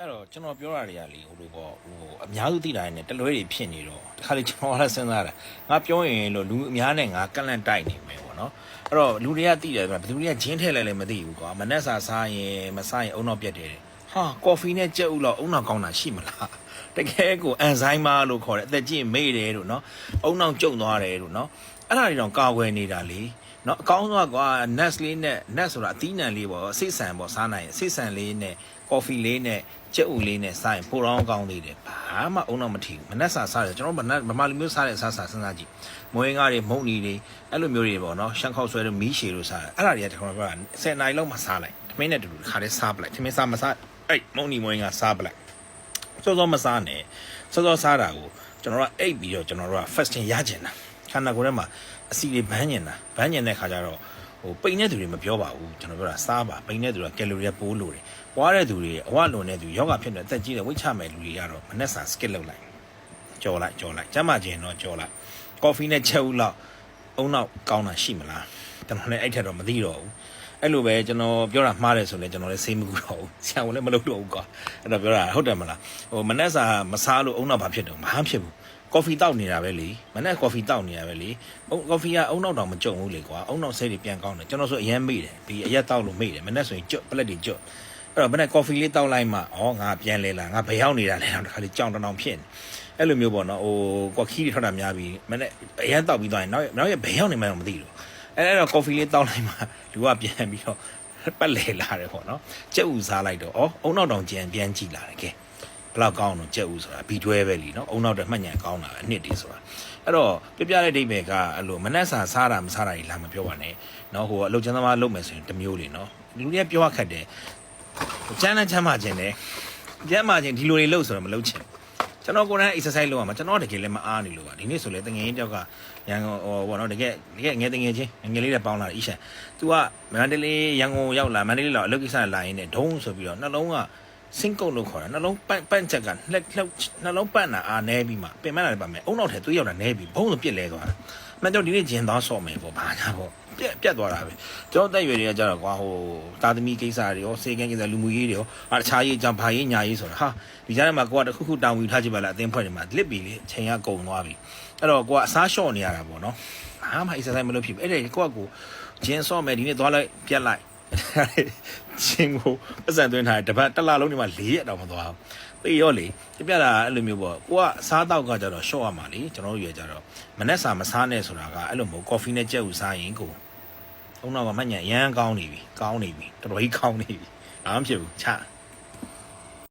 အဲ့တော့ကျွန်တော်ပြောတာတွေကလေဟိုလိုပေါ့ဟိုအများစုသိတာနဲ့တလွဲတွေဖြစ်နေတော့တခါလေကျွန်တော်ကလည်းစဉ်းစားတာငါပြောရင်လို့လူအများနဲ့ငါကန့်လန့်တိုက်နေမယ်ပေါ့နော်အဲ့တော့လူတွေကသိတယ်ဘယ်သူတွေကဂျင်းထဲလဲလည်းမသိဘူးကွာမနဲ့စာစားရင်မစားရင်အုံနောက်ပြတ်တယ်ဟာကော်ဖီနဲ့ကြက်ဥလောက်အုံနောက်ကောင်းတာရှိမလားတကယ်ကိုအန်ဇိုင်းမာလို့ခေါ်တယ်အသက်ကြီးမေ့တယ်လို့နော်အုံနောက်ကျုံသွားတယ်လို့နော်အဲ့ဒါတွေတော့ကာဝယ်နေတာလေနော်အကောင်းဆုံးကွာ nuts လေးနဲ့ nuts ဆိုတာအသီးနှံလေးပေါ့စိတ်ဆန်ပေါ့စားနိုင်ရင်စိတ်ဆန်လေးနဲ့ coffee လေးနဲ့ ကြက်ဥလေးနဲ့စားရင်ပိုတော့ကောင်းသေးတယ်ဘာမှအုံတော့မထီဘူးမနှက်စာစားတယ်ကျွန်တော်မနှက်မမလူမျိုးစားတဲ့အစားစားစဉ်းစားကြည့်မွေးငါတွေမုံနီတွေအဲ့လိုမျိုးတွေပေါ့နော်ရှမ်းခောက်ဆွဲတို့မီးရှည်တို့စားတယ်အဲ့ဒါတွေကကျွန်တော်ပြောတာ10နိုင်လောက်မှစားလိုက်ထမင်းနဲ့တူတူတစ်ခါတည်းစားပလိုက်ထမင်းစားမစားအဲ့မုံနီမွေးငါစားပလိုက်စောစောမစားနဲ့စောစောစားတာကိုကျွန်တော်ကအိတ်ပြီးတော့ကျွန်တော်တို့က fasting ရကျင်တာခန္ဓာကိုယ်ထဲမှာအစီတွေဘန်းကျင်တာဘန်းကျင်တဲ့ခါကျတော့ ဟိုပိန်တဲ့သူတွေမပြောပါဘူးကျွန်တော်ပြောတာစားပါပိန်တဲ့သူကကယ်လိုရီပိုးလို့တယ်ပွားတဲ့သူတွေအဝလွန်တဲ့သူယောဂဖြစ်တဲ့အသက်ကြီးတဲ့ဝိတ်ချမဲ့လူတွေကတော့မနဲ့စာ skip လုပ်လိုက်ကြော်လိုက်ကြော်လိုက်ကျမ်းမာခြင်းတော့ကြော်လိုက်ကော်ဖီနဲ့ချက်ဦးလောက်အုံနောက်ကောင်းတာရှိမလားကျွန်တော်လည်းအဲ့ထက်တော့မသိတော့ဘူးအဲ့လိုပဲကျွန်တော်ပြောတာမှားတယ်ဆိုလည်းကျွန်တော်လည်းစိတ်မကူတော့ဘူးဆရာကလည်းမလုပ်တော့ဘူးကွာအဲ့တော့ပြောတာဟုတ်တယ်မလားဟိုမနဲ့စာမစားလို့အုံနောက်ဘာဖြစ်တော့မဟာဖြစ်ဘူး ကော်ဖီတောက်နေတာပဲလေမနေ့ကော်ဖီတောက်နေတာပဲလေအုံကော်ဖီကအုံနောက်တောင်မကြုံဘူးလေကွာအုံနောက်ဆဲတွေပြန်ကောင်းတယ်ကျွန်တော်ဆိုအရင်မေ့တယ်ဒီအရက်တောက်လို့မေ့တယ်မနေ့ဆိုရင်ကျွတ်ပလက်တွေကျွတ်အဲ့တော့မနေ့ကော်ဖီလေးတောက်လိုက်မှဩငါပြန်လဲလာငါဘယ်ရောက်နေတာလဲတော့တခါလေးကြောင်တောင်ဖြစ်နေအဲ့လိုမျိုးပေါ့နော်ဟိုကော်ခီတွေထွက်တာများပြီးမနေ့အရင်တောက်ပြီးသွားရင်နောက်နောက်ရဘယ်ရောက်နေမှတော့မသိဘူးအဲ့အဲ့တော့ကော်ဖီလေးတောက်လိုက်မှလူကပြန်ပြီးတော့ပတ်လဲလာတယ်ပေါ့နော်ကြက်ဥစားလိုက်တော့ဩအုံနောက်တောင်ကြံပြန်ကြည့်လာတယ်ကဲ ဘလောက်ကောင်းအောင်ကြက်ဦးဆိုတာဘီတွဲပဲလीเนาะအုံနောက်တက်မှတ်ညံကောင်းတာအနှစ်တည်းဆိုတာအဲ့တော့ပြပြတဲ့ဒိဗေကအဲ့လိုမနှက်စာစားတာမစားတာကြီးလာမပြောပါနဲ့เนาะဟိုအလုပ်ချမ်းသမားလုပ်မယ်ဆိုရင်တစ်မျိုးလေเนาะလူတွေကပြောရခက်တယ်ကျန်းတဲ့ချမ်းမာခြင်းတယ်ကျန်းမာခြင်းဒီလိုတွေလုပ်ဆိုတော့မလုပ်ချင်ကျွန်တော်ကိုယ်တိုင် exercise လုပ်ရမှာကျွန်တော်တကယ်လည်းမအားနေလို့ပါဒီနေ့ဆိုလေတငယ်တယောက်ကရန်ကုန်ဟိုဘောနော်တကယ်တကယ်ငယ်တငယ်ချင်းငယ်လေးတွေပေါင်းလာတယ်အီရှန် तू ကမန္တလေးရန်ကုန်ရောက်လာမန္တလေးလောက်အလုပ်ကိစ္စလာရင်းနဲ့ဒုံးဆိုပြီးတော့နှလုံးက စင်းကုတ်လို့ခေါ်တာနှလုံးပန့်ပန့်ချက်ကလက်လှုပ်နှလုံးပန့်တာအာနဲပြီးမှပင်မလာတယ်ပါမယ်အုံနောက်ထဲသွေးရောက်တာနဲပြီးဘုံလို့ပြစ်လဲသွားတာမှန်တော့ဒီနေ့ဂျင်သားဆော့မယ်ပေါ့ဘာညာပေါ့ပြက်ပြက်သွားတာပဲကျွန်တော်တက်ရွယ်တွေကကြတော့ကွာဟိုတာသမီကိစ္စတွေရောစေကန်းကိစ္စလူမှုရေးတွေရောအားတခြားရေးကြောင့်ဘာရေးညာရေးဆိုတာဟာဒီကြားထဲမှာကိုကတခုခုတောင်းဝီထားကြည့်ပါလားအသင်းဖွဲ့နေမှာလစ်ပြီလေချိန်ကကုန်သွားပြီအဲ့တော့ကိုကအစားလျှော့နေရတာပေါ့နော်ဘာမှ exercise မလုပ်ဖြစ်ဘူးအဲ့ဒါကိုကကိုဂျင်ဆော့မယ်ဒီနေ့သွားလိုက်ပြက်လိုက် ချင်းကိုပတ်စံသွင်းထားတဲ့တပတ်တစ်လလုံးဒီမှာ၄ရက်တော့မသွားဘူးပြေရောလေပြပြတာအဲ့လိုမျိုးပေါ့ကိုကအစားတောက်ကကြတော့ရှော့ရမှာလေကျွန်တော်တို့ရွယ်ကြတော့မနဲ့စာမစားနဲ့ဆိုတာကအဲ့လိုမျိုးကော်ဖီနဲ့ကြက်ဥစားရင်ကိုအုံနောက်ကမှညံရမ်းကောင်းနေပြီကောင်းနေပြီတော်တော်ကြီးကောင်းနေပြီဘာမှမဖြစ်ဘူးချ